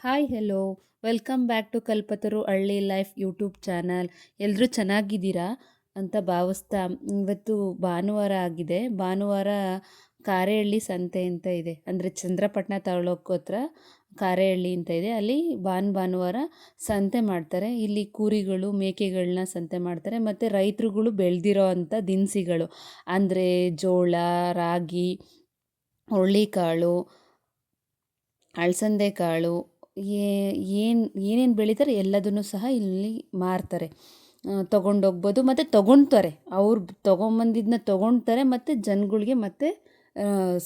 Hi hello welcome back to Kalpataru Halli life YouTube channel ಎಲ್ಲರೂ ಚೆನ್ನಾಗಿದ್ದೀರಾ ಅಂತ ಭಾವಿಸ್ತಾ, ಇವತ್ತು ಭಾನುವಾರ ಆಗಿದೆ. ಭಾನುವಾರ ಕಾರೆಹಳ್ಳಿ ಸಂತೆ ಅಂತ ಇದೆ. ಅಂದರೆ ಚಂದ್ರಪಟ್ಟಣ ತಾಲೂಕು ಹತ್ರ ಕಾರೆಹಳ್ಳಿ ಅಂತ ಇದೆ. ಅಲ್ಲಿ ಭಾನ್ ಭಾನುವಾರ ಸಂತೆ ಮಾಡ್ತಾರೆ. ಇಲ್ಲಿ ಕುರಿಗಳು ಮೇಕೆಗಳನ್ನ ಸಂತೆ ಮಾಡ್ತಾರೆ. ಮತ್ತು ರೈತರುಗಳು ಬೆಳೆದಿರೋ ಅಂಥ ದಿನಸಿಗಳು. ಅಂದರೆ ಜೋಳ, ರಾಗಿ, ಹುರುಳಿಕಾಳು ಅಳಸಂದೆ ಕಾಳು ಏನು, ಏನೇನು ಬೆಳೀತಾರೆ ಎಲ್ಲದನ್ನು ಸಹ ಇಲ್ಲಿ ಮಾರ್ತಾರೆ. ತೊಗೊಂಡೋಗ್ಬೋದು ಮತ್ತು ತೊಗೊಳ್ತಾರೆ ಅವ್ರು ತೊಗೊಂಬಂದಿದ್ದನ್ನ ತೊಗೊಳ್ತಾರೆ ಮತ್ತು ಜನಗಳಿಗೆ ಮತ್ತೆ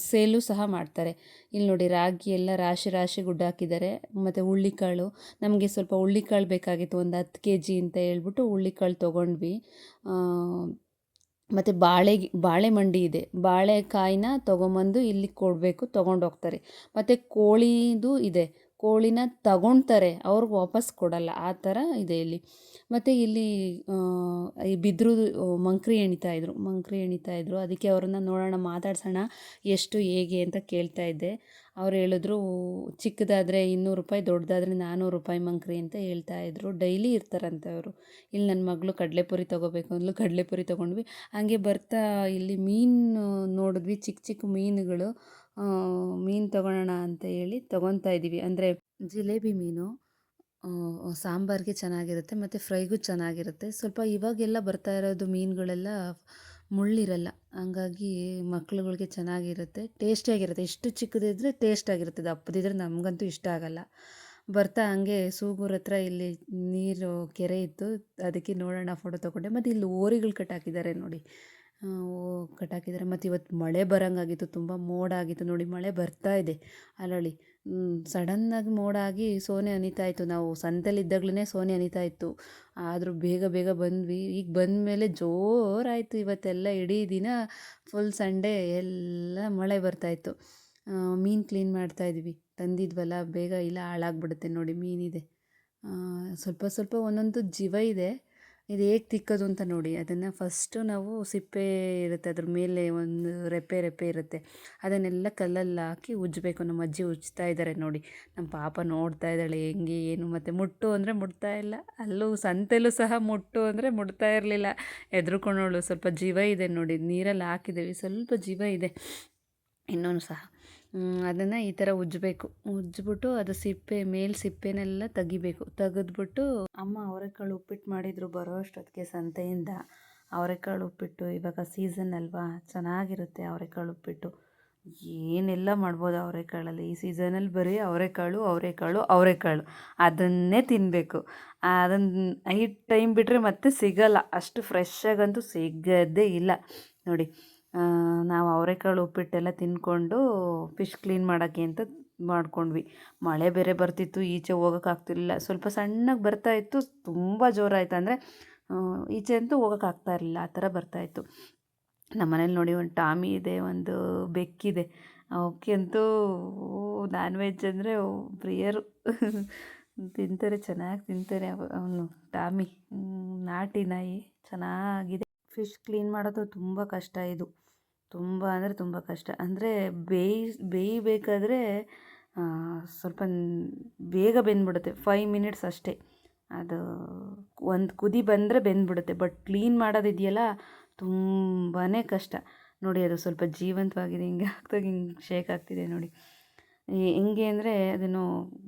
ಸೇಲು ಸಹ ಮಾಡ್ತಾರೆ. ಇಲ್ಲಿ ನೋಡಿ ರಾಗಿ ಎಲ್ಲ ರಾಶಿ ರಾಶಿ ಗುಡ್ಡ ಹಾಕಿದ್ದಾರೆ. ಮತ್ತು ಹುಳ್ಳಿಕಾಳು. ನಮಗೆ ಸ್ವಲ್ಪ ಹುಳ್ಳಿಕಾಳು ಬೇಕಾಗಿತ್ತು. ಒಂದು ಹತ್ತು ಕೆ ಜಿ ಅಂತ ಹೇಳ್ಬಿಟ್ಟು ಹುಳ್ಳಿಕಾಳು ತೊಗೊಂಡ್ವಿ. ಮತ್ತು ಬಾಳೆ ಬಾಳೆ ಮಂಡಿ ಇದೆ. ಬಾಳೆಕಾಯಿನ ತೊಗೊಂಬಂದು ಇಲ್ಲಿ ಕೊಡಬೇಕು, ತೊಗೊಂಡೋಗ್ತಾರೆ. ಮತ್ತು ಕೋಳಿದು ಇದೆ. ಕೋಳಿನ ತಗೊಳ್ತಾರೆ ಅವ್ರಿಗೆ ವಾಪಸ್ ಕೊಡಲ್ಲ. ಆ ಥರ ಇದೆ ಇಲ್ಲಿ. ಮತ್ತು ಇಲ್ಲಿ ಈ ಬಿದ್ರು ಮಂಕ್ರಿ ಎಣಿತಾ ಇದ್ರು. ಮಂಕ್ರಿ ಎಣಿತಾ ಇದ್ರು. ಅದಕ್ಕೆ ಅವ್ರನ್ನ ನೋಡೋಣ, ಮಾತಾಡ್ಸೋಣ, ಎಷ್ಟು, ಹೇಗೆ ಅಂತ ಕೇಳ್ತಾ ಇದ್ದೆ. ಅವ್ರು ಹೇಳಿದ್ರು, ಚಿಕ್ಕದಾದರೆ ಇನ್ನೂರು ರೂಪಾಯಿ, ದೊಡ್ಡದಾದರೆ ನಾನ್ನೂರು ರೂಪಾಯಿ ಮಂಕ್ರಿ ಅಂತ ಹೇಳ್ತಾ ಇದ್ರು. ಡೈಲಿ ಇರ್ತಾರಂತೆ ಅವರು. ಇಲ್ಲಿ ನನ್ನ ಮಗಳು ಕಡಲೆಪುರಿ ತೊಗೋಬೇಕು ಅಂದ್ಲು, ಕಡಲೆಪುರಿ ತೊಗೊಂಡ್ವಿ. ಹಾಗೆ ಬರ್ತಾ ಇಲ್ಲಿ ಮೀನು ನೋಡಿದ್ವಿ, ಚಿಕ್ಕ ಚಿಕ್ಕ ಮೀನುಗಳು. ಮೀನು ತಗೊಳ್ಳೋಣ ಅಂತ ಹೇಳಿ ತೊಗೊತಾ ಇದ್ದೀವಿ. ಅಂದರೆ ಜಿಲೇಬಿ ಮೀನು ಸಾಂಬಾರಿಗೆ ಚೆನ್ನಾಗಿರುತ್ತೆ, ಮತ್ತು ಫ್ರೈಗೂ ಚೆನ್ನಾಗಿರುತ್ತೆ. ಸ್ವಲ್ಪ ಇವಾಗೆಲ್ಲ ಬರ್ತಾ ಇರೋದು ಮೀನುಗಳೆಲ್ಲ ಮುಳ್ಳಿರಲ್ಲ, ಹಂಗಾಗಿ ಮಕ್ಳುಗಳಿಗೆ ಚೆನ್ನಾಗಿರುತ್ತೆ, ಟೇಸ್ಟಿಯಾಗಿರುತ್ತೆ. ಎಷ್ಟು ಚಿಕ್ಕದಿದ್ರೆ ಟೇಸ್ಟಾಗಿರುತ್ತೆ ದಪ್ಪದಿದ್ರೆ ನಮಗಂತೂ ಇಷ್ಟ ಆಗಲ್ಲ. ಬರ್ತಾ ಹಂಗೆ ಸೂಗೂರ್ ಹತ್ರ ಇಲ್ಲಿ ನೀರು ಕೆರೆ ಇತ್ತು, ಅದಕ್ಕೆ ನೋಡೋಣ, ಫೋಟೋ ತೊಗೊಂಡೆ. ಮತ್ತು ಇಲ್ಲಿ ಓರಿಗಳು ಕಟ್ಟಾಕಿದ್ದಾರೆ ನೋಡಿ. ಕಟ್ಟಾಕಿದ್ದಾರೆ ಮತ್ತು ಇವತ್ತು ಮಳೆ ಬರೋಂಗಾಗಿತ್ತು, ತುಂಬ ಮೋಡ ಆಗಿತ್ತು ನೋಡಿ, ಮಳೆ ಬರ್ತಾ ಇದೆ. ಅಲ್ಲಳಿ ಸಡನ್ನಾಗಿ ಮೋಡ ಆಗಿ ಸೋನೆ ಅನಿತಾ ಇತ್ತು. ನಾವು ಸಂತೆಲಿದ್ದಾಗ್ಲೇ ಸೋನೆ ಅನಿತಾ ಇತ್ತು. ಆದರೂ ಬೇಗ ಬೇಗ ಬಂದ್ವಿ. ಈಗ ಬಂದ ಮೇಲೆ ಜೋರಾಯಿತು ಇವತ್ತೆಲ್ಲ. ಇಡೀ ದಿನ ಫುಲ್ ಸಂಡೇ ಎಲ್ಲ ಮಳೆ ಬರ್ತಾಯಿತ್ತು ಮೀನು ಕ್ಲೀನ್ ಮಾಡ್ತಾ ಇದ್ವಿ. ತಂದಿದ್ವಲ್ಲ, ಬೇಗ ಇಲ್ಲ ಹಾಳಾಗ್ಬಿಡುತ್ತೆ. ನೋಡಿ, ಮೀನಿದೆ. ಸ್ವಲ್ಪ ಸ್ವಲ್ಪ ಒಂದೊಂದು ಜೀವ ಇದೆ. ಇದು ಹೇಗೆ ತಿಕ್ಕೋದು ಅಂತ ನೋಡಿ, ಅದನ್ನು ಫಸ್ಟು ನಾವು ಸಿಪ್ಪೆ ಇರುತ್ತೆ, ಅದ್ರ ಮೇಲೆ ಒಂದು ರೆಪ್ಪೆ ರೆಪ್ಪೆ ಇರುತ್ತೆ. ಅದನ್ನೆಲ್ಲ ಕಲ್ಲಲ್ಲಿ ಹಾಕಿ ಉಜ್ಜಬೇಕು. ನಮ್ಮ ಅಜ್ಜಿ ಉಜ್ತಾ ಇದ್ದಾರೆ ನೋಡಿ. ನಮ್ಮ ಪಾಪ ನೋಡ್ತಾ ಇದ್ದಾಳೆ, ಹೆಂಗೆ, ಏನು, ಮತ್ತು ಮುಟ್ಟು ಅಂದರೆ ಮುಟ್ತಾ ಇಲ್ಲ. ಅಲ್ಲೂ ಸಂತೆಲೂ ಸಹ ಮುಟ್ಟು ಅಂದರೆ ಮುಟ್ತಾ ಇರಲಿಲ್ಲ. ಹೆದ್ರುಕೊಂಡವಳು. ಸ್ವಲ್ಪ ಜೀವ ಇದೆ ನೋಡಿ. ನೀರಲ್ಲಿ ಹಾಕಿದ್ದೀವಿ. ಸ್ವಲ್ಪ ಜೀವ ಇದೆ. ಇನ್ನೊಂದು ಸಹ. ಅದನ್ನು ಈ ಥರ ಉಜ್ಜಬೇಕು. ಉಜ್ಜಿಬಿಟ್ಟು ಅದು ಸಿಪ್ಪೆ, ಮೇಲೆ ಸಿಪ್ಪೆನೆಲ್ಲ ತೆಗಿಬೇಕು. ತೆಗೆದ್ಬಿಟ್ಟು ಅಮ್ಮ ಅವರೆಕಾಳು ಉಪ್ಪಿಟ್ಟು ಮಾಡಿದರು ಬರೋ ಅಷ್ಟೊತ್ತಿಗೆ ಸಂತೆಯಿಂದ. ಅವರೆಕಾಳು ಉಪ್ಪಿಟ್ಟು ಇವಾಗ ಸೀಸನ್ ಅಲ್ವಾ? ಚೆನ್ನಾಗಿರುತ್ತೆ ಅವರೆಕಾಳು ಉಪ್ಪಿಟ್ಟು. ಏನೆಲ್ಲ ಮಾಡ್ಬೋದು ಅವರೆಕಾಳಲ್ಲಿ? ಈ ಸೀಸನಲ್ಲಿ ಬರೀ ಅವರೆಕಾಳು ಅವರೆಕಾಳು ಅವರೆಕಾಳು. ಅದನ್ನೇ ತಿನ್ನಬೇಕು ಅದನ್ನು ಐದು ಟೈಮ್ ಬಿಟ್ಟರೆ ಮತ್ತೆ ಸಿಗಲ್ಲ. ಅಷ್ಟು ಫ್ರೆಶ್ಶಾಗಂತೂ ಸಿಗೋದೇ ಇಲ್ಲ. ನೋಡಿ ನಾವು ಅವರೆಕಾಳು ಉಪ್ಪಿಟ್ಟೆಲ್ಲ ತಿಂದ್ಕೊಂಡು ಫಿಶ್ ಕ್ಲೀನ್ ಮಾಡೋಕ್ಕೆ ಅಂತ ಮಾಡ್ಕೊಂಡ್ವಿ. ಮಳೆ ಬೇರೆ ಬರ್ತಿತ್ತು, ಈಚೆ ಹೋಗೋಕ್ಕಾಗ್ತಿರ್ಲಿಲ್ಲ ಸ್ವಲ್ಪ ಸಣ್ಣಗೆ ಬರ್ತಾಯಿತ್ತು ತುಂಬ ಜೋರಾಯ್ತು ಅಂದರೆ ಈಚೆ ಅಂತೂ ಹೋಗೋಕ್ಕಾಗ್ತಾ ಇರಲಿಲ್ಲ, ಆ ಥರ ಬರ್ತಾಯಿತ್ತು ನಮ್ಮ ಮನೇಲಿ ನೋಡಿ ಒಂದು ಟಾಮಿ ಇದೆ, ಒಂದು ಬೆಕ್ಕಿದೆ. ಅವಕ್ಕೆ ಅಂತೂ ನಾನ್ ವೆಜ್ ಅಂದರೆ ಪ್ರಿಯರು. ತಿಂತಾರೆ, ಚೆನ್ನಾಗಿ ತಿಂತಾರೆ ಅವನು, ಟಾಮಿ. ನಾಟಿ ನಾಯಿ, ಚೆನ್ನಾಗಿದೆ. ಫಿಶ್ ಕ್ಲೀನ್ ಮಾಡೋದು ತುಂಬ ಕಷ್ಟ ಇದು. ತುಂಬ ಅಂದರೆ ತುಂಬ ಕಷ್ಟ. ಅಂದರೆ ಬೇಯಿ, ಬೇಯಬೇಕಾದ್ರೆ ಸ್ವಲ್ಪ ಬೇಗ ಬೆಂದ್ಬಿಡುತ್ತೆ. ಫೈವ್ ಮಿನಿಟ್ಸ್ ಅಷ್ಟೇ. ಅದು ಒಂದು ಕುದಿ ಬಂದರೆ ಬೆಂದ್ಬಿಡುತ್ತೆ. ಬಟ್ ಕ್ಲೀನ್ ಮಾಡೋದಿದೆಯಲ್ಲ ತುಂಬಾ ಕಷ್ಟ. ನೋಡಿ, ಅದು ಸ್ವಲ್ಪ ಜೀವಂತವಾಗಿದೆ. ಹಿಂಗೆ ಹಾಕ್ದಾಗ ಹಿಂಗೆ ಶೇಕ್ ಆಗ್ತಿದೆ ನೋಡಿ. ಹೆಂಗೆ ಅಂದರೆ ಅದನ್ನು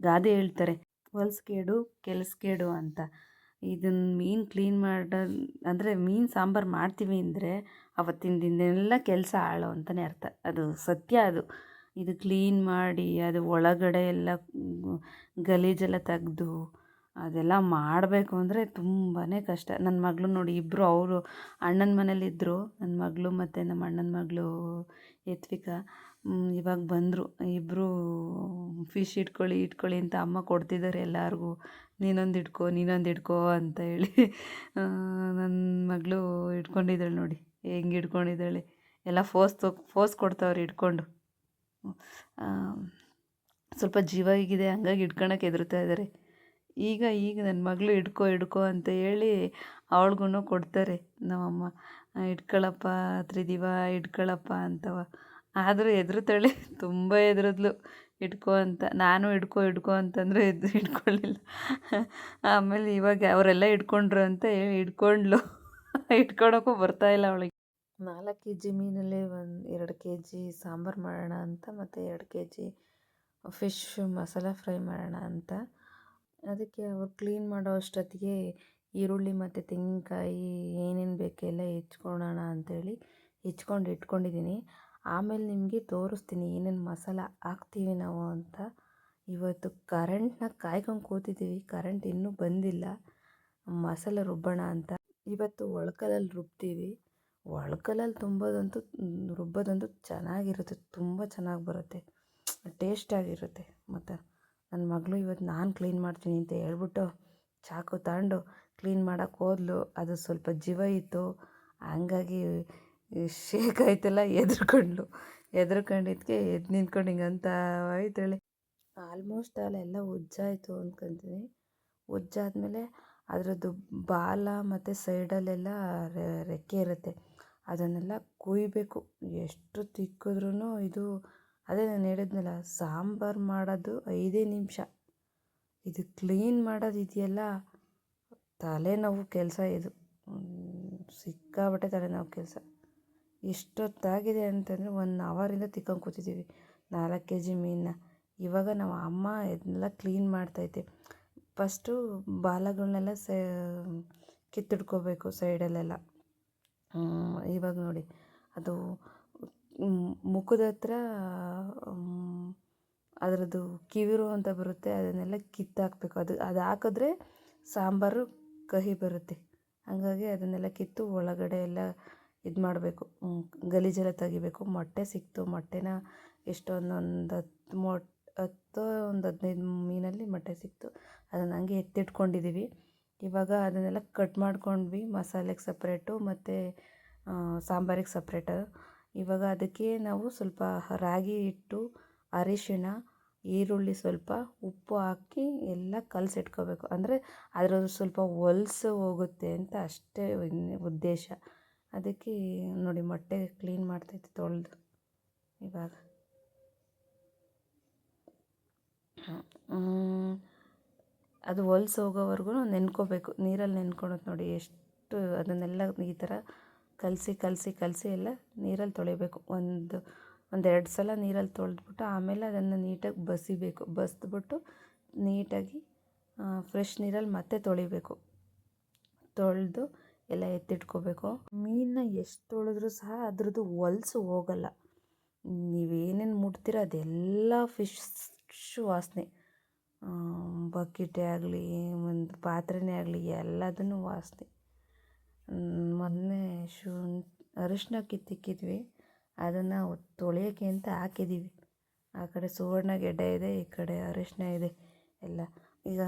ಗಾದೆ ಹೇಳ್ತಾರೆ. ಹೊಲ್ಸ್ಕೇಡು ಕೆಲ್ಸ್ಕೇಡು ಅಂತ. ಇದನ್ನು ಮೀನು ಕ್ಲೀನ್ ಮಾಡೋ ಅಂದರೆ ಮೀನು ಸಾಂಬಾರು ಮಾಡ್ತೀವಿ ಅಂದರೆ ಅವತ್ತಿನ ದಿನೆಲ್ಲ ಕೆಲಸ ಹಾಳು ಅಂತಲೇ ಅರ್ಥ. ಅದು ಸತ್ಯ ಅದು. ಇದು ಕ್ಲೀನ್ ಮಾಡಿ, ಅದು ಒಳಗಡೆ ಎಲ್ಲ ಗಲೀಜೆಲ್ಲ ತೆಗ್ದು ಅದೆಲ್ಲ ಮಾಡಬೇಕು ಅಂದರೆ ತುಂಬಾ ಕಷ್ಟ. ನನ್ನ ಮಗಳು ನೋಡಿ ಇಬ್ಬರು ಅವರು ಅಣ್ಣನ ಮನೇಲಿದ್ದರು ನನ್ನ ಮಗಳು ಮತ್ತು ನಮ್ಮ ಅಣ್ಣನ ಮಗಳು ಯತ್ವಿಕಾ ಇವಾಗ ಬಂದರು. ಇಬ್ಬರು ಫಿಶ್ ಇಟ್ಕೊಳ್ಳಿ ಇಟ್ಕೊಳ್ಳಿ ಅಂತ ಅಮ್ಮ ಕೊಡ್ತಿದ್ದಾರೆ ಎಲ್ಲರಿಗೂ. ನೀನೊಂದು ಇಟ್ಕೋ ನೀನೊಂದು ಇಟ್ಕೋ ಅಂತ ಹೇಳಿ. ನನ್ನ ಮಗಳು ಇಟ್ಕೊಂಡಿದ್ದಾಳೆ ನೋಡಿ. ಹೆಂಗೆ ಇಟ್ಕೊಂಡಿದ್ದಾಳೆ. ಎಲ್ಲ ಫೋಸ್ ತೊ ಫೋಸ್ ಕೊಡ್ತಾವ್ರೆ ಇಟ್ಕೊಂಡು. ಸ್ವಲ್ಪ ಜೀವ ಹೀಗಿದೆ, ಹಂಗಾಗಿ ಹಿಡ್ಕೊಳಕ್ಕೆ ಹೆದರ್ತಾ ಇದ್ದಾರೆ ಈಗ ಈಗ ನನ್ನ ಮಗಳು ಇಟ್ಕೋ ಇಡ್ಕೋ ಅಂತ ಹೇಳಿ ಅವಳಿಗೂ ಕೊಡ್ತಾರೆ. ನಮ್ಮಮ್ಮ ಹಿಡ್ಕೊಳಪ್ಪ ತ್ರಿದಿವ, ಇಟ್ಕೊಳಪ್ಪ ಅಂತವ. ಆದರೂ ಹೆದ್ರುತಾಳೆ ತುಂಬ ಹೆದ್ರಿದ್ಲು ಇಟ್ಕೋ ಅಂತ. ನಾನು ಇಟ್ಕೊ ಇಟ್ಕೊ ಅಂತಂದರೆ ಎದ್ದು ಇಟ್ಕೊಳ್ಳಿಲ್ಲ ಆಮೇಲೆ ಇವಾಗ ಅವರೆಲ್ಲ ಇಟ್ಕೊಂಡ್ರು ಅಂತ ಹೇಳಿ ಇಟ್ಕೊಂಡ್ಲು. ಇಟ್ಕೊಳಕ್ಕೂ ಬರ್ತಾ ಇಲ್ಲ ಅವಳಿಗೆ. ನಾಲ್ಕು ಕೆ ಜಿ ಮೀನಲ್ಲಿ ಒಂದು ಎರಡು ಕೆ ಜಿ ಸಾಂಬಾರು ಮಾಡೋಣ ಅಂತ ಮತ್ತು ಎರಡು K G fish masala fry ಮಾಡೋಣ ಅಂತ. ಅದಕ್ಕೆ ಅವ್ರು ಕ್ಲೀನ್ ಮಾಡೋ ಅಷ್ಟೊತ್ತಿಗೆ ಈರುಳ್ಳಿ ಮತ್ತು ತೆಂಗಿನಕಾಯಿ ಏನೇನು ಬೇಕೆಲ್ಲ ಎಲ್ಲ ಹೆಚ್ಕೊಳ್ಳೋಣ ಅಂಥೇಳಿ ಹೆಚ್ಕೊಂಡು ಇಟ್ಕೊಂಡಿದ್ದೀನಿ. ಆಮೇಲೆ ನಿಮಗೆ ತೋರಿಸ್ತೀನಿ ಏನೇನು ಮಸಾಲ ಹಾಕ್ತೀವಿ ನಾವು ಅಂತ. ಇವತ್ತು ಕರೆಂಟ್ನ ಕಾಯ್ಕೊಂಡು ಕೂತಿದ್ದೀವಿ ಕರೆಂಟ್ ಇನ್ನೂ ಬಂದಿಲ್ಲ. ಮಸಾಲೆ ರುಬ್ಬೋಣ ಅಂತ. ಇವತ್ತು ಒಳ್ಕಲಲ್ಲಿ ರುಬ್ತೀವಿ. ಒಳ್ಕಲಲ್ಲಿ ತುಂಬೋದಂತೂ, ರುಬ್ಬೋದಂತೂ ಚೆನ್ನಾಗಿರುತ್ತೆ, ತುಂಬ ಚೆನ್ನಾಗಿ ಬರುತ್ತೆ. ಟೇಸ್ಟಾಗಿರುತ್ತೆ ಮತ್ತು ನನ್ನ ಮಗಳು ಇವತ್ತು ನಾನು ಕ್ಲೀನ್ ಮಾಡ್ತೀನಿ ಅಂತ ಹೇಳ್ಬಿಟ್ಟು ಚಾಕು ತಗೊಂಡು ಕ್ಲೀನ್ ಮಾಡೋಕ್ಕೆ ಹೋದ್ಲು. ಅದು ಸ್ವಲ್ಪ ಜೀವ ಇತ್ತು. ಹಂಗಾಗಿ ಶೇಕ್ ಆಯ್ತಲ್ಲ ಎದ್ರುಕೊಂಡ್ಲು ಎದ್ರುಕೊಂಡಿದ್ದಕ್ಕೆ ಎದ್ದು ನಿಂತ್ಕೊಂಡು ಹಿಂಗಂತ ಆಯ್ತೇಳಿ ಆಲ್ಮೋಸ್ಟ್ ಅಲ್ಲೆಲ್ಲ ಉಜ್ಜಾಯಿತು ಅಂದ್ಕೊಂತೀನಿ ಉಜ್ಜಾದ್ಮೇಲೆ ಅದರದ್ದು ಬಾಲ ಮತ್ತು ಸೈಡಲ್ಲೆಲ್ಲ ರೆಕ್ಕೆ ಇರುತ್ತೆ. ಅದನ್ನೆಲ್ಲ ಕುಯ್ಬೇಕು. ಎಷ್ಟು ತಿಕ್ಕಿದ್ರೂ ಇದು, ಅದೇ ನಾನು ಹೇಳಿದ್ನಲ್ಲ, ಸಾಂಬಾರು ಮಾಡೋದು ಐದೇ ನಿಮಿಷ. ಇದು ಕ್ಲೀನ್ ಮಾಡೋದು ಇದೆಯಲ್ಲ, ತಲೆನೋವು ಕೆಲಸ ಇದು. ಸಿಕ್ಕಾಬಟ್ಟೆ ತಲೆನೋವು ಕೆಲಸ. ಎಷ್ಟೊತ್ತಾಗಿದೆ ಅಂತಂದರೆ ಒನ್ ಅವರಿಂದ ತಿಕ್ಕೊಂಡು ಕೂತಿದ್ದೀವಿ ನಾಲ್ಕು ಕೆ ಜಿ ಮೀನನ್ನ. ಇವಾಗ ನಮ್ಮ ಅಮ್ಮ ಇದನ್ನೆಲ್ಲ ಕ್ಲೀನ್ ಮಾಡ್ತೈತೆ. ಫಸ್ಟು ಬಾಲಗಳನ್ನೆಲ್ಲ ಸೇ, ಕಿತ್ತಿಡ್ಕೋಬೇಕು ಸೈಡಲ್ಲೆಲ್ಲ. ಇವಾಗ ನೋಡಿ. ಅದು ಮುಖದ ಹತ್ರ ಅದರದ್ದು ಕಿವಿರು ಅಂತ ಬರುತ್ತೆ, ಅದನ್ನೆಲ್ಲ ಕಿತ್ತಾಕಬೇಕು. ಅದು ಅದು ಹಾಕಿದ್ರೆ ಸಾಂಬಾರು ಕಹಿ ಬರುತ್ತೆ. ಹಾಗಾಗಿ ಅದನ್ನೆಲ್ಲ ಕಿತ್ತು ಒಳಗಡೆ ಎಲ್ಲ ಇದು ಮಾಡಬೇಕು. ಗಲೀಜೆಲ್ಲ ತೆಗಿಬೇಕು. ಮೊಟ್ಟೆ ಸಿಕ್ತು. ಮೊಟ್ಟೆನ ಎಷ್ಟೊಂದೊಂದು ಹತ್ತು ಮೊಟ್ಟೆ ಹತ್ತು ಒಂದು ಹದಿನೈದು ಮೀನಲ್ಲಿ ಮೊಟ್ಟೆ ಸಿಕ್ತು. ಅದನ್ನು ಹಂಗೆ ಎತ್ತಿಟ್ಕೊಂಡಿದ್ದೀವಿ ಇವಾಗ ಅದನ್ನೆಲ್ಲ ಕಟ್ ಮಾಡ್ಕೊಂಡ್ವಿ. ಮಸಾಲೆಗೆ ಸಪ್ರೇಟು ಮತ್ತು ಸಾಂಬಾರಿಗೆ ಸಪ್ರೇಟು ಇವಾಗ ಅದಕ್ಕೆ ನಾವು ಸ್ವಲ್ಪ ರಾಗಿ ಹಿಟ್ಟು, ಅರಿಶಿಣ, ಈರುಳ್ಳಿ ಸ್ವಲ್ಪ ಉಪ್ಪು ಹಾಕಿ ಎಲ್ಲ ಕಲಸಿಟ್ಕೋಬೇಕು. ಅಂದರೆ ಅದರದ್ದು ಸ್ವಲ್ಪ ಹೊಲ್ಸು ಹೋಗುತ್ತೆ ಅಂತ ಅಷ್ಟೇ ಉದ್ದೇಶ. ಅದಕ್ಕೆ ನೋಡಿ ಮೊಟ್ಟೆ ಕ್ಲೀನ್ ಮಾಡ್ತೈತೆ ತೊಳೆದು. ಇವಾಗ. ಅದು ಹೊಲ್ಸ್ ಹೋಗೋವರೆಗೂ ನೆನ್ಕೋಬೇಕು. ನೀರಲ್ಲಿ ನೆನ್ಕೊಳೋದು ನೋಡಿ ಎಷ್ಟು ಅದನ್ನೆಲ್ಲ ಈ ಥರ ಕಲಸಿ ಕಲಸಿ ಕಲಸಿ ಎಲ್ಲ ನೀರಲ್ಲಿ ತೊಳಿಬೇಕು. ಒಂದು ಒಂದೆರಡು ಸಲ ನೀರಲ್ಲಿ ತೊಳೆದ್ಬಿಟ್ಟು ಆಮೇಲೆ ಅದನ್ನು ನೀಟಾಗಿ ಬಸಿಬೇಕು. ಬಸ್ದ್ಬಿಟ್ಟು ನೀಟಾಗಿ ಫ್ರೆಶ್ ನೀರಲ್ಲಿ ಮತ್ತೆ ತೊಳಿಬೇಕು. ತೊಳೆದು ಎಲ್ಲ ಎತ್ತಿಟ್ಕೋಬೇಕು. ಮೀನನ್ನ ಎಷ್ಟು ತೊಳೆದ್ರೂ ಸಹ ಅದ್ರದ್ದು ಹೊಲ್ಸು ಹೋಗಲ್ಲ. ನೀವೇನೇನು ಮುಟ್ತೀರ ಅದೆಲ್ಲ ಫಿಶ್ ವಾಸನೆ. ಬಕೆಟೇ ಆಗಲಿ, ಒಂದು ಪಾತ್ರೆನೇ ಆಗಲಿ ಎಲ್ಲದನ್ನು ವಾಸನೆ. ಮೊನ್ನೆ ಶುನ್ ಅರಿಶಿನ ಕಿತ್ತಿಕ್ಕಿದ್ವಿ. ಅದನ್ನು ತೊಳೆಯೋಕ್ಕೆ ಅಂತ ಹಾಕಿದ್ದೀವಿ ಆ ಕಡೆ ಸುವರ್ಣ ಗೆಡ್ಡೆ ಇದೆ, ಈ ಕಡೆ ಅರಿಶಿನ ಇದೆ, ಎಲ್ಲ. ಈಗ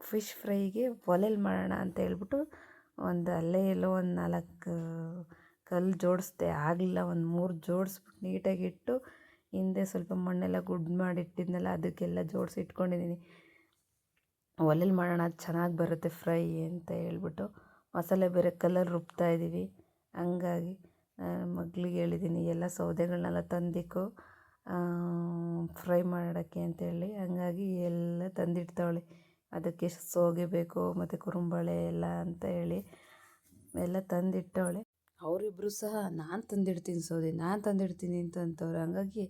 ಫಿಶ್ ಫ್ರೈಗೆ ಒಲೆಯಲ್ಲಿ ಮಾಡೋಣ ಅಂತ ಹೇಳ್ಬಿಟ್ಟು ಒಂದು ಅಲ್ಲೇ ಎಲ್ಲೋ ಒಂದು ನಾಲ್ಕು ಕಲ್ಲು ಜೋಡಿಸ್ದೆ. ಆಗಲಿಲ್ಲ, ಒಂದು ಮೂರು ಜೋಡಿಸ್ಬಿಟ್ಟು ನೀಟಾಗಿ ಇಟ್ಟು ಹಿಂದೆ ಸ್ವಲ್ಪ ಮಣ್ಣೆಲ್ಲ ಗುಡ್ ಮಾಡಿ ಇಟ್ಟಿದ್ನಲ್ಲ, ಅದಕ್ಕೆಲ್ಲ ಜೋಡಿಸಿ ಇಟ್ಕೊಂಡಿದ್ದೀನಿ ಒಲೆಲಿ ಮಾಡೋಣ, ಅದು ಚೆನ್ನಾಗಿ ಬರುತ್ತೆ ಫ್ರೈ ಅಂತ ಹೇಳ್ಬಿಟ್ಟು ಮಸಾಲೆ ಬೇರೆ ಕಲರ್ ರುಬ್ತಾ ಇದ್ದೀವಿ ಹಂಗಾಗಿ ಮಗಳಿಗೆ ಹೇಳಿದ್ದೀನಿ ಎಲ್ಲ ಸೌದೆಗಳನ್ನೆಲ್ಲ ತಂದಿಕ್ಕು ಫ್ರೈ ಮಾಡೋಕ್ಕೆ ಅಂತೇಳಿ. ಹಂಗಾಗಿ ಎಲ್ಲ ತಂದಿಡ್ತಾವಳೆ. ಅದಕ್ಕೆ ಸೋಗೆ ಬೇಕು, ಮತ್ತು ಕುರುಂಬಳೆ ಎಲ್ಲ ಅಂತ ಹೇಳಿ. ಎಲ್ಲ ತಂದಿಟ್ಟವಳೆ. ಅವರಿಬ್ಬರು ಸಹ ನಾನು ತಂದಿಡ್ತೀನಿ ಸೌದೆ, ನಾನು ತಂದಿಡ್ತೀನಿ ಅಂತ ಅಂತವ್ರೆ. ಹಂಗಾಗಿ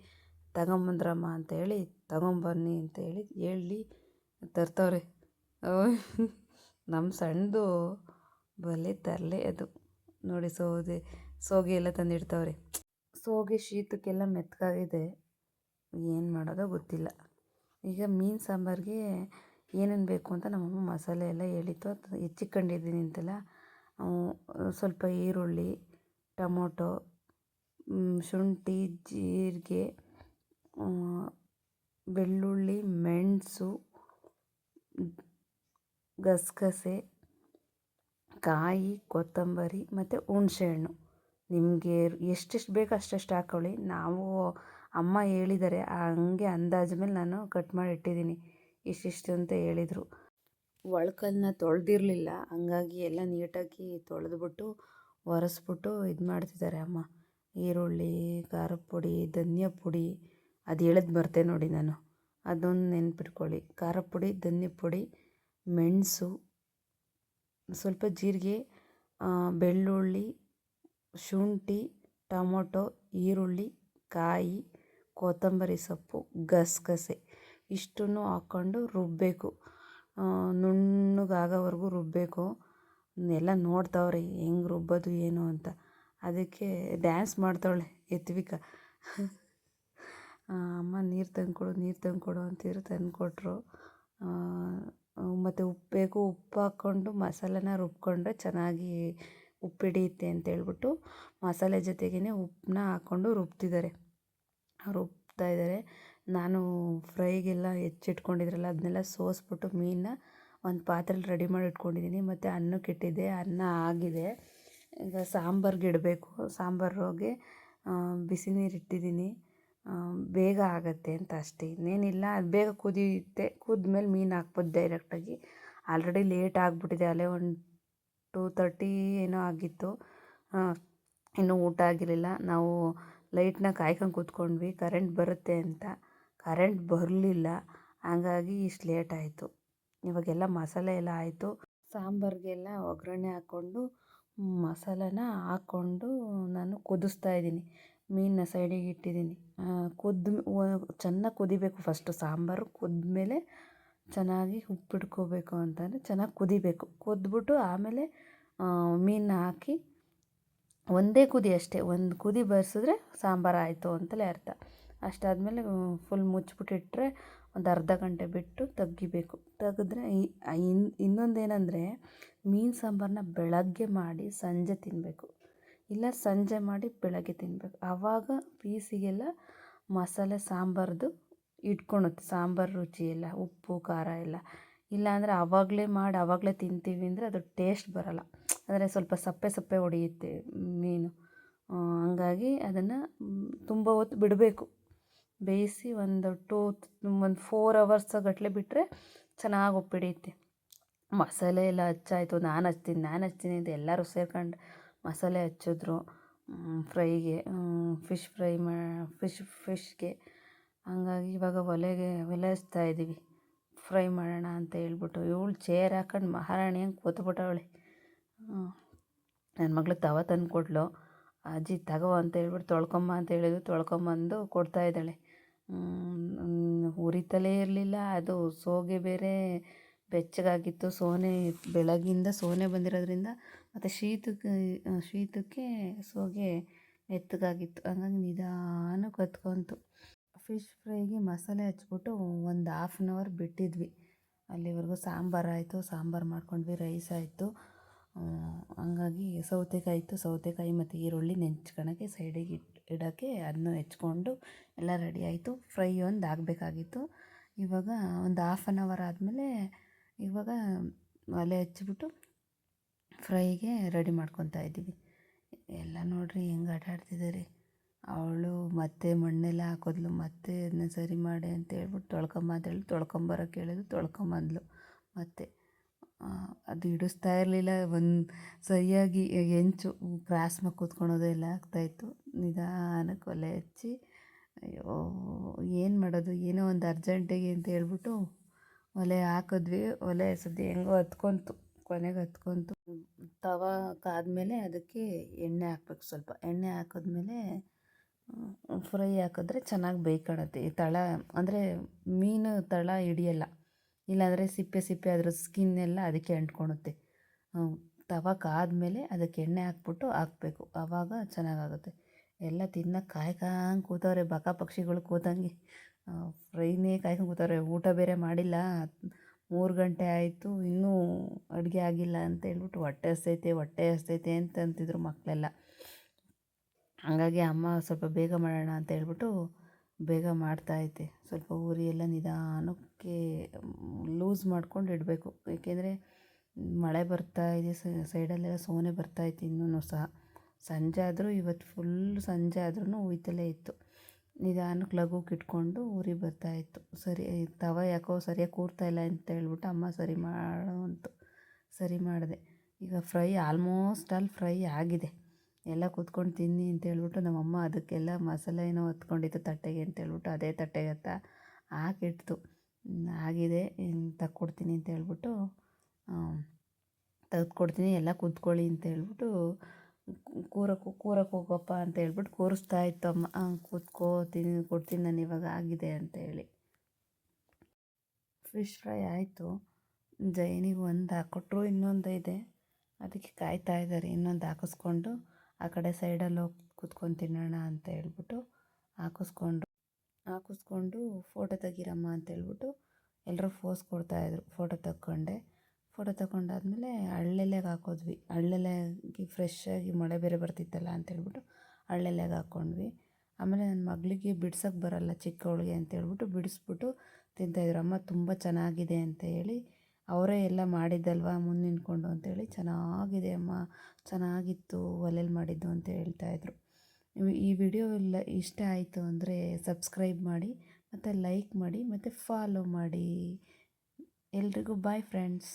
ತಗೊಂಬಂದ್ರಮ್ಮ ಅಂತ ಹೇಳಿ ತಗೊಂಬನ್ನಿ ಅಂತ ಹೇಳಿ ಹೇಳಿ ತರ್ತವ್ರೆ. ನಮ್ಮ ಸಣ್ಣದು ಬಲೆ ತರಲೆ ಅದು. ನೋಡಿ ಸೌದೆ, ಸೋಗೆ ಎಲ್ಲ ತಂದಿಡ್ತವ್ರೆ. ಸೋಗೆ ಶೀತಕ್ಕೆಲ್ಲ ಮೆತ್ತಗಾಗಿದೆ ಏನು ಮಾಡೋದೋ ಗೊತ್ತಿಲ್ಲ. ಈಗ ಮೀನು ಸಾಂಬಾರಿಗೆ ಏನೇನು ಬೇಕು ಅಂತ ನಮ್ಮಮ್ಮ ಮಸಾಲೆ ಎಲ್ಲ ಹೇಳಿತ್ತು. ಹೆಚ್ಚಿಕೊಂಡಿದ್ದೀನಿ ಅಂತೆಲ್ಲ ಸ್ವಲ್ಪ ಈರುಳ್ಳಿ, ಟೊಮೊಟೊ ಶುಂಠಿ, ಜೀರಿಗೆ ಬೆಳ್ಳುಳ್ಳಿ, ಮೆಣಸು, ಗಸಗಸೆ, ಕಾಯಿ, ಕೊತ್ತಂಬರಿ ಮತ್ತು ಹುಣ್ಸೆಹಣ್ಣು. ನಿಮಗೆ ಎಷ್ಟೆಷ್ಟು ಬೇಕು ಅಷ್ಟೆಷ್ಟು ಹಾಕ್ಕೊಳ್ಳಿ ನಾವು ಅಮ್ಮ ಹೇಳಿದ್ದಾರೆ ಹಂಗೆ ಅಂದಾಜು ಮೇಲೆ ನಾನು ಕಟ್ ಮಾಡಿ ಇಟ್ಟಿದ್ದೀನಿ. ಇಷ್ಟಿಷ್ಟು ಅಂತ ಹೇಳಿದರು. ಒಳ್ಕಲ್ಲನ್ನ ತೊಳೆದಿರಲಿಲ್ಲ. ಹಂಗಾಗಿ ಎಲ್ಲ ನೀಟಾಗಿ ತೊಳೆದ್ಬಿಟ್ಟು ಒರೆಸ್ಬಿಟ್ಟು ಇದು ಮಾಡ್ತಿದ್ದಾರೆ ಅಮ್ಮ. ಈರುಳ್ಳಿ ಖಾರದ ಪುಡಿ, ಧನಿಯಾ ಪುಡಿ. ಅದು ಹೇಳೋದು ಬರ್ತೆ ನೋಡಿ ನಾನು. ಅದೊಂದು ನೆನ್ಪಿಟ್ಕೊಳ್ಳಿ. ಖಾರ ಪುಡಿ, ಧನ್ಯ ಪುಡಿ, ಮೆಣಸು, ಸ್ವಲ್ಪ ಜೀರಿಗೆ ಬೆಳ್ಳುಳ್ಳಿ, ಶುಂಠಿ, ಟೊಮೊಟೊ, ಈರುಳ್ಳಿ, ಕಾಯಿ, ಕೊತ್ತಂಬರಿ ಸೊಪ್ಪು, ಗಸಗಸೆ. ಇಷ್ಟನ್ನು ಹಾಕ್ಕೊಂಡು ರುಬ್ಬಬೇಕು ನುಣ್ಣಗಾಗೋವರೆಗೂ ರುಬ್ಬಬೇಕು ಎಲ್ಲ ನೋಡ್ತಾವ್ರೆ, ಹೆಂಗೆ ರುಬ್ಬೋದು ಏನು ಅಂತ. ಅದಕ್ಕೆ ಡ್ಯಾನ್ಸ್ ಮಾಡ್ತಾವಳೆ, ಎತ್ವಿಕ. ಅಮ್ಮ ನೀರು ತಂದ್ಕೊಡು, ನೀರು ತಂದುಕೊಡು ಅಂತಿದ್ರು, ತಂದುಕೊಟ್ರು. ಮತ್ತು ಉಪ್ಪು ಬೇಕು ಉಪ್ಪು ಹಾಕ್ಕೊಂಡು, ಮಸಾಲೆನ ರುಬ್ಕೊಂಡ್ರೆ ಚೆನ್ನಾಗಿ ಉಪ್ಪು ಹಿಡಿಯುತ್ತೆ ಅಂತೇಳ್ಬಿಟ್ಟು ಮಸಾಲೆ ಜೊತೆಗೇ ಉಪ್ಪನ್ನ ಹಾಕ್ಕೊಂಡು ರುಬ್ತಿದ್ದಾರೆ. ರುಬ್ತಾ ಇದ್ದಾರೆ. ನಾನು ಫ್ರೈಗೆಲ್ಲ ಹೆಚ್ಚಿಟ್ಕೊಂಡಿದ್ರಲ್ಲ, ಅದನ್ನೆಲ್ಲ ಸೋಸ್ಬಿಟ್ಟು ಮೀನನ್ನ ಒಂದು ಪಾತ್ರೆಲಿ ರೆಡಿ ಮಾಡಿ ಇಟ್ಕೊಂಡಿದ್ದೀನಿ ಮತ್ತು ಅನ್ನಕ್ಕೆ ಇಟ್ಟಿದ್ದೆ, ಅನ್ನ ಆಗಿದೆ. ಈಗ ಸಾಂಬಾರ್ಗೆ ಇಡಬೇಕು. ಸಾಂಬಾರಿಗೆ ಬಿಸಿ ನೀರು ಇಟ್ಟಿದ್ದೀನಿ ಬೇಗ ಆಗುತ್ತೆ ಅಂತ ಅಷ್ಟೇ. ಇನ್ನೇನಿಲ್ಲ, ಅದು ಬೇಗ ಕುದಿಯುತ್ತೆ. ಕುದ್ಮೇಲೆ ಮೀನು ಹಾಕ್ಬೋದು ಡೈರೆಕ್ಟಾಗಿ ಆಲ್ರೆಡಿ ಲೇಟ್ ಆಗಿಬಿಟ್ಟಿದೆ. ಅಲ್ಲೇ ಒಂದು ಟೂ ತರ್ಟಿ ಏನೋ ಆಗಿತ್ತು. ಇನ್ನೂ ಊಟ ಆಗಿರಲಿಲ್ಲ. ನಾವು ಲೈಟ್ನ ಕಾಯ್ಕೊಂಡು ಕೂತ್ಕೊಂಡ್ವಿ. ಕರೆಂಟ್ ಬರುತ್ತೆ ಅಂತ. ಕರೆಂಟ್ ಬರಲಿಲ್ಲ. ಹಾಗಾಗಿ ಇಷ್ಟು ಲೇಟ್ ಆಯಿತು. ಇವಾಗೆಲ್ಲ ಮಸಾಲೆ ಎಲ್ಲ ಆಯಿತು. ಸಾಂಬಾರಿಗೆಲ್ಲ ಒಗ್ಗರಣೆ ಹಾಕ್ಕೊಂಡು ಮಸಾಲಾನ ಹಾಕ್ಕೊಂಡು ನಾನು ಕುದಿಸ್ತಾ ಇದ್ದೀನಿ. ಮೀನನ್ನ ಸೈಡಿಗೆ ಇಟ್ಟಿದ್ದೀನಿ. ಕುದ್ದು ಚೆನ್ನಾಗಿ ಕುದಿಬೇಕು ಫಸ್ಟು. ಸಾಂಬಾರು ಕುದ್ದಮೇಲೆ ಚೆನ್ನಾಗಿ ಉಪ್ಪು ಹಿಡ್ಕೋಬೇಕು ಅಂತಂದರೆ ಚೆನ್ನಾಗಿ ಕುದಿಬೇಕು. ಕುದ್ಬಿಟ್ಟು ಆಮೇಲೆ ಮೀನನ್ನ ಹಾಕಿ ಒಂದೇ ಕುದಿ ಅಷ್ಟೇ. ಒಂದು ಕುದಿ ಬರ್ಸಿದ್ರೆ ಸಾಂಬಾರು ಆಯಿತು ಅಂತಲೇ ಅರ್ಥ. ಅಷ್ಟಾದಮೇಲೆ ಫುಲ್ ಮುಚ್ಚಿಬಿಟ್ಟಿಟ್ರೆ ಒಂದು ಅರ್ಧ ಗಂಟೆ ಬಿಟ್ಟು ತೆಗಿಬೇಕು ತೆಗೆದ್ರೆ ಇನ್ನೊಂದು ಏನಂದರೆ ಮೀನು ಸಾಂಬಾರನ್ನ ಬೆಳಗ್ಗೆ ಮಾಡಿ ಸಂಜೆ ತಿನ್ನಬೇಕು ಇಲ್ಲ ಸಂಜೆ ಮಾಡಿ ಬೆಳಗ್ಗೆ ತಿನ್ನಬೇಕು ಆವಾಗ ಪೀಸಿಗೆಲ್ಲ ಮಸಾಲೆ ಸಾಂಬಾರ್ದು ಇಟ್ಕೊಳುತ್ತೆ ಸಾಂಬಾರು ರುಚಿ ಎಲ್ಲ, ಉಪ್ಪು, ಖಾರ ಎಲ್ಲ. ಇಲ್ಲಾಂದರೆ ಆವಾಗಲೇ ಮಾಡಿ ಆವಾಗಲೇ ತಿಂತೀವಿ ಅಂದರೆ ಅದು ಟೇಸ್ಟ್ ಬರೋಲ್ಲ. ಅಂದರೆ ಸ್ವಲ್ಪ ಸಪ್ಪೆ ಸಪ್ಪೆ ಹೊಡೆಯುತ್ತೆ ಮೀನು. ಹಂಗಾಗಿ ಅದನ್ನು ತುಂಬ ಹೊತ್ತು ಬಿಡಬೇಕು. ಬೇಯಿಸಿ ಒಂದು ಟೂ ಒಂದು ಫೋರ್ ಅವರ್ಸ್ ಗಟ್ಟಲೆ ಬಿಟ್ಟರೆ ಚೆನ್ನಾಗಿ ಉಪ್ಪು ಮಸಾಲೆ ಎಲ್ಲ ಹಚ್ಚಾಯಿತು. ನಾನು ಹಚ್ತೀನಿ ನಾನು ಹಚ್ತೀನಿ ಅಂತ ಎಲ್ಲರೂ ಸೇರ್ಕೊಂಡು ಮಸಾಲೆ ಹಚ್ಚಿದ್ರು. ಫ್ರೈಗೆ ಫಿಶ್ ಫ್ರೈ ಮಾ, ಫಿಶ್, ಫಿಶ್ಗೆ. ಹಂಗಾಗಿ ಇವಾಗ ಒಲೆಗೆ, ಒಲೆ ಹಚ್ತಾ ಇದ್ದೀವಿ ಫ್ರೈ ಮಾಡೋಣ ಅಂತ ಹೇಳ್ಬಿಟ್ಟು ಇವಳು ಚೇರ್ ಹಾಕೊಂಡು ಮಹಾರಾಣಿ ಹಂಗೆ ಕೂತ್ಬಿಟ್ಟವಳೆ. ನನ್ನ ಮಗಳು ತವ ತಂದು ಕೊಡ್ಲೋ ಅಜ್ಜಿ ತಗೋ ಅಂತ ಹೇಳ್ಬಿಟ್ಟು ತೊಳ್ಕೊಂಬ ಅಂತ ಹೇಳಿದ್ರು. ತೊಳ್ಕೊಂಬಂದು ಕೊಡ್ತಾ ಇದ್ದಾಳೆ. ಉರಿತಲೇ ಇರಲಿಲ್ಲ. ಅದು ಸೋಗೆ ಬೇರೆ ಬೆಚ್ಚಗಾಗಿತ್ತು. ಸೋನೆ, ಬೆಳಗಿಂದ ಸೋನೆ ಬಂದಿರೋದ್ರಿಂದ ಮತ್ತು ಶೀತಕ್ಕೆ ಶೀತಕ್ಕೆ ಸೋಗೆ ಎತ್ತಗಾಗಿತ್ತು ಹಂಗಾಗಿ ನಿಧಾನಕ್ಕೆ ಹೊತ್ಕೊಂತು ಫಿಶ್ ಫ್ರೈಗೆ ಮಸಾಲೆ ಹಚ್ಬಿಟ್ಟು ಒಂದು ಹಾಫ್ ಆನ್ ಅವರ್ ಬಿಟ್ಟಿದ್ವಿ. ಅಲ್ಲಿವರೆಗೂ ಸಾಂಬಾರು ಆಯಿತು. ಸಾಂಬಾರು ಮಾಡ್ಕೊಂಡ್ವಿ. ರೈಸ್ ಆಯಿತು. ಹಂಗಾಗಿ ಸೌತೆಕಾಯಿ ಇತ್ತು. ಸೌತೆಕಾಯಿ ಮತ್ತು ಈರುಳ್ಳಿ ನೆಂಚ್ಕೊಳಕ್ಕೆ ಸೈಡಿಗೆ ಇಟ್ಟು ಇಡೋಕ್ಕೆ ಅದನ್ನು ಹೆಚ್ಕೊಂಡು ಎಲ್ಲ ರೆಡಿ ಆಯಿತು. ಫ್ರೈ ಒಂದು ಆಗಬೇಕಾಗಿತ್ತು. ಇವಾಗ ಒಂದು ಹಾಫ್ ಆನ್ ಅವರ್ ಆದಮೇಲೆ ಇವಾಗ ಒಲೆ ಹಚ್ಚಿಬಿಟ್ಟು ಫ್ರೈಗೆ ರೆಡಿ ಮಾಡ್ಕೊತಾ ಇದ್ದೀವಿ. ಎಲ್ಲ ನೋಡಿರಿ ಹೆಂಗೆ ಆಟಾಡ್ತಿದ್ದಾರೆ ಅವಳು ಮತ್ತೆ ಮಣ್ಣೆಲ್ಲ ಹಾಕೋದ್ಲು, ಮತ್ತೆ ಅದನ್ನ ಸರಿ ಮಾಡಿ ಅಂತ ಹೇಳ್ಬಿಟ್ಟು ತೊಳ್ಕೊಂಬ ಅಂತ ಹೇಳಿ ತೊಳ್ಕೊಂಬರಕ್ಕೆ ಹೇಳಿದ್ರು ತೊಳ್ಕೊಂಬಂದ್ಲು ಮತ್ತೆ. ಅದು ಹಿಡಿಸ್ತಾ ಇರಲಿಲ್ಲ. ಒಂದು ಸರಿಯಾಗಿ ಹೆಂಚು ಕ್ರಾಸ್ ಮಾಡಿ ಕೂತ್ಕೊಳೋದು ಎಲ್ಲ ಆಗ್ತಾಯಿತ್ತು ನಿಧಾನಕ್ಕೆ ಒಲೆ ಹಚ್ಚಿ, ಅಯ್ಯೋ, ಏನು ಮಾಡೋದು? ಏನೋ ಒಂದು ಅರ್ಜೆಂಟಿಗೆ ಅಂತ ಹೇಳ್ಬಿಟ್ಟು ಒಲೆ ಹಾಕಿದ್ವಿ. ಒಲೆ ಸದ್ಯ ಹೆಂಗೋ ಹತ್ಕೊಂತು, ಕೊನೆಗೆ ಹತ್ಕೊಂತು. ತವ ಕಾದ್ಮೇಲೆ ಅದಕ್ಕೆ ಎಣ್ಣೆ ಹಾಕ್ಬೇಕು ಸ್ವಲ್ಪ. ಎಣ್ಣೆ ಹಾಕಿದ್ಮೇಲೆ ಫ್ರೈ ಹಾಕಿದ್ರೆ ಚೆನ್ನಾಗಿ ಬೇಯ್ಕೊಳತ್ತೆ ತಳ ಅಂದರೆ ಮೀನು ತಳ ಹಿಡಿಯಲ್ಲ. ಇಲ್ಲಾಂದರೆ ಸಿಪ್ಪೆ ಸಿಪ್ಪೆ ಅದರ ಸ್ಕಿನ್ ಎಲ್ಲ ಅದಕ್ಕೆ ಅಂಟ್ಕೊಳುತ್ತೆ ತವ ಕಾದಮೇಲೆ ಅದಕ್ಕೆ ಎಣ್ಣೆ ಹಾಕ್ಬಿಟ್ಟು ಹಾಕ್ಬೇಕು. ಆವಾಗ ಚೆನ್ನಾಗಾಗುತ್ತೆ. ಎಲ್ಲ ತಿನ್ನಕ್ಕೆ ಕಾಯ್ಕಂಡು ಕೂತವ್ರೆ ಬಕ ಪಕ್ಷಿಗಳು ಕೂತಂಗೆ ಫ್ರೈನೇ ಕಾಯ್ಕೊಂಡು ಕೂತವ್ರೆ. ಊಟ ಬೇರೆ ಮಾಡಿಲ್ಲ. ಮೂರು ಗಂಟೆ ಆಯಿತು, ಇನ್ನೂ ಅಡುಗೆ ಆಗಿಲ್ಲ ಅಂತ ಹೇಳ್ಬಿಟ್ಟು ಹೊಟ್ಟೆ ಹಸ್ತೈತೆ ಹೊಟ್ಟೆ ಹಸ್ತೈತೆ ಅಂತ ಅಂತಿದ್ರು ಮಕ್ಕಳೆಲ್ಲ ಹಾಗಾಗಿ ಅಮ್ಮ ಸ್ವಲ್ಪ ಬೇಗ ಮಾಡೋಣ ಅಂತ ಹೇಳ್ಬಿಟ್ಟು ಬೇಗ ಮಾಡ್ತಾಯಿದ್ದೆ ಸ್ವಲ್ಪ ಉರಿ ಎಲ್ಲ ನಿಧಾನಕ್ಕೆ ಲೂಸ್ ಮಾಡ್ಕೊಂಡು ಇಡಬೇಕು. ಏಕೆಂದರೆ ಮಳೆ ಬರ್ತಾ ಇದೆ ಸೈಡಲ್ಲೆಲ್ಲ ಸೋನೆ ಬರ್ತಾಯಿತ್ತು ಇನ್ನೂ ಸಹ. ಸಂಜೆ ಆದರೂ, ಇವತ್ತು ಫುಲ್ ಸಂಜೆ ಆದ್ರೂ ಉಯ್ತಲೇ ಇತ್ತು. ನಿಧಾನಕ್ಕೆ ಲಘುಕ್ಕೆ ಇಟ್ಕೊಂಡು ಉರಿ ಬರ್ತಾಯಿತ್ತು ಸರಿ, ತವ ಯಾಕೋ ಸರಿಯಾಗಿ ಕೂರ್ತಾಯಿಲ್ಲ ಅಂತ ಹೇಳ್ಬಿಟ್ಟು ಅಮ್ಮ ಸರಿ ಮಾಡು ಅಂತು ಸರಿ ಮಾಡಿದೆ. ಈಗ ಫ್ರೈ ಆಲ್ಮೋಸ್ಟ್ ಆಲ್ ಫ್ರೈ ಆಗಿದೆ. ಎಲ್ಲ ಕೂತ್ಕೊಂಡು ತಿನ್ನಿ ಅಂತ ಹೇಳ್ಬಿಟ್ಟು ನಮ್ಮಮ್ಮ ಅದಕ್ಕೆಲ್ಲ ಮಸಾಲೆ ಏನೋ ಹೊತ್ಕೊಂಡಿತ್ತು ತಟ್ಟೆಗೆ ಅಂತ ಹೇಳ್ಬಿಟ್ಟು ಅದೇ ತಟ್ಟೆಗೆ ಹತ್ತ ಹಾಕಿಡ್ತು. ಆಗಿದೆ ತಕ್ಕೊಡ್ತೀನಿ ಅಂತ ಹೇಳ್ಬಿಟ್ಟು ತೆಗೆದ್ಕೊಡ್ತೀನಿ, ಎಲ್ಲ ಕೂತ್ಕೊಳ್ಳಿ ಅಂತ ಹೇಳ್ಬಿಟ್ಟು ಕೂರಕ್ಕೆ ಕೂರಕ್ಕೆ ಹೋಗಪ್ಪ ಅಂತ ಹೇಳ್ಬಿಟ್ಟು ಕೂರಿಸ್ತಾ ಇತ್ತು ಅಮ್ಮ. ಕೂತ್ಕೋ, ತಿನ್, ಕೊಡ್ತೀನಿ ನಾನು ಇವಾಗ, ಆಗಿದೆ ಅಂತ ಹೇಳಿ. ಫಿಶ್ ಫ್ರೈ ಆಯಿತು. ಜೈನಿಗೆ ಒಂದು ಹಾಕ್ಕೊಟ್ರು, ಇನ್ನೊಂದು ಇದೆ. ಅದಕ್ಕೆ ಕಾಯ್ತಾ ಇದ್ದಾರೆ, ಇನ್ನೊಂದು ಹಾಕಿಸ್ಕೊಂಡು ಆ ಕಡೆ ಸೈಡಲ್ಲಿ ಹೋಗಿ ಕೂತ್ಕೊಂಡು ತಿನ್ನೋಣ ಅಂತ ಹೇಳ್ಬಿಟ್ಟು ಹಾಕಿಸ್ಕೊಂಡು ಹಾಕಿಸ್ಕೊಂಡು ಫೋಟೋ ತೆಗೀರಮ್ಮ ಅಂತ ಹೇಳ್ಬಿಟ್ಟು ಎಲ್ಲರೂ ಫೋಸ್ ಕೊಡ್ತಾಯಿದ್ರು ಫೋಟೋ ತಕ್ಕೊಂಡೆ. ಫೋಟೋ ತಗೊಂಡಾದ್ಮೇಲೆ ಹಳ್ಳೆಲೆಗೆ ಹಾಕೋದ್ವಿ. ಹಳ್ಳೆಲೆಗೆ ಫ್ರೆಶ್ ಆಗಿ ಮಳೆ ಬೇರೆ ಬರ್ತಿತ್ತಲ್ಲ ಅಂತ ಹೇಳ್ಬಿಟ್ಟು ಹಳ್ಳೆಲೆಗೆ ಹಾಕ್ಕೊಂಡ್ವಿ ಆಮೇಲೆ ನನ್ನ ಮಗಳಿಗೆ ಬಿಡ್ಸೋಕ್ಕೆ ಬರಲ್ಲ ಚಿಕ್ಕವಳಿಗೆ ಅಂತ ಹೇಳ್ಬಿಟ್ಟು ಬಿಡಿಸ್ಬಿಟ್ಟು ತಿಂತಾಯಿದ್ರು ಅಮ್ಮ ತುಂಬ ಚೆನ್ನಾಗಿದೆ ಅಂತ ಹೇಳಿ ಅವರೇ ಎಲ್ಲ ಮಾಡಿದ್ದಲ್ವಾ? ಮುಂದೆ ನಿಂತ್ಕೊಂಡು ಅಂತೇಳಿ ಚೆನ್ನಾಗಿದೆ ಅಮ್ಮ. ಚೆನ್ನಾಗಿತ್ತು ಒಲೆಯಲ್ಲಿ ಮಾಡಿದ್ದು ಅಂತ ಹೇಳ್ತಾಯಿದ್ರು ಈ ವಿಡಿಯೋ ಎಲ್ಲ ಇಷ್ಟ ಆಯಿತು ಅಂದರೆ ಸಬ್ಸ್ಕ್ರೈಬ್ ಮಾಡಿ, ಮತ್ತು ಲೈಕ್ ಮಾಡಿ, ಮತ್ತು ಫಾಲೋ ಮಾಡಿ. ಎಲ್ರಿಗೂ ಬಾಯ್ ಫ್ರೆಂಡ್ಸ್.